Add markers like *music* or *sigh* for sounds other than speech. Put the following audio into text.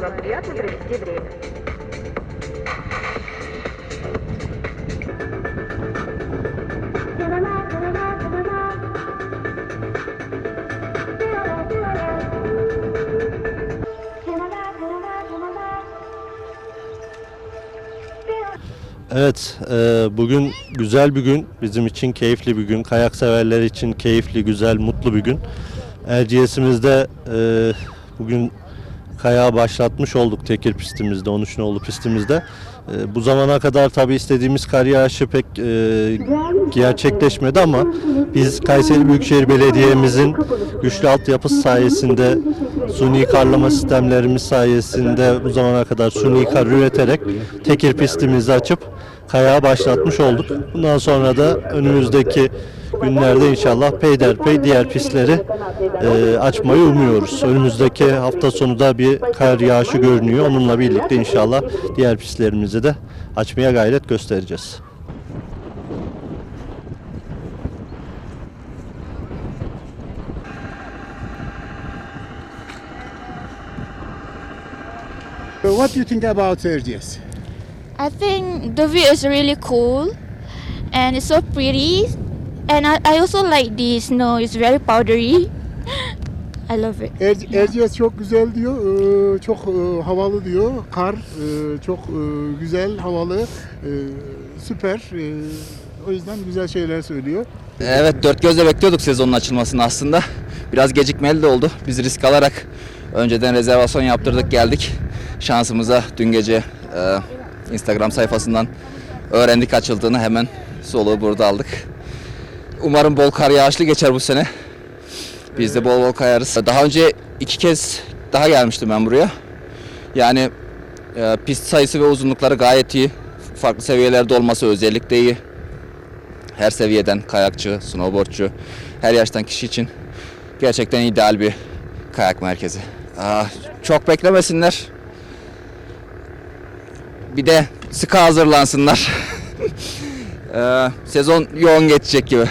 Приятно провести время. Evet, e, bugün güzel bir gün. Bizim için keyifli bir gün. Kayak severler için keyifli, güzel, mutlu bir gün. Erciyes'imizde e, bugün kayağı başlatmış olduk Tekir pistimizde, 13 nolu pistimizde. E, bu zamana kadar tabii istediğimiz kar yağışı pek e, gerçekleşmedi ama biz Kayseri Büyükşehir Belediye'mizin güçlü altyapısı sayesinde suni karlama sistemlerimiz sayesinde bu zamana kadar suni kar üreterek tekir pistimizi açıp kayağı başlatmış olduk. Bundan sonra da önümüzdeki günlerde inşallah peyderpey diğer pistleri e, açmayı umuyoruz. Önümüzdeki hafta sonu da bir kar yağışı görünüyor. Onunla birlikte inşallah diğer pistlerimizi de açmaya gayret göstereceğiz. What do you think about Erciyes? I think the view is really cool and it's so pretty. And I, I also like the snow, it's very powdery. *laughs* I love it. Er, Erciyes çok güzel diyor, ee, çok ee, havalı diyor. Kar ee, çok ee, güzel, havalı, ee, süper. Ee, o yüzden güzel şeyler söylüyor. Evet dört gözle bekliyorduk sezonun açılmasını aslında. Biraz gecikmeli de oldu. Biz risk alarak önceden rezervasyon yaptırdık geldik. Şansımıza dün gece e, Instagram sayfasından öğrendik açıldığını hemen soluğu burada aldık. Umarım bol kar yağışlı geçer bu sene. Biz de bol bol kayarız. Daha önce iki kez daha gelmiştim ben buraya. Yani e, pist sayısı ve uzunlukları gayet iyi. Farklı seviyelerde olması özellikle iyi her seviyeden kayakçı, snowboardçu, her yaştan kişi için gerçekten ideal bir kayak merkezi. Aa, çok beklemesinler. Bir de sıkı hazırlansınlar. *laughs* Ee, sezon yoğun geçecek gibi.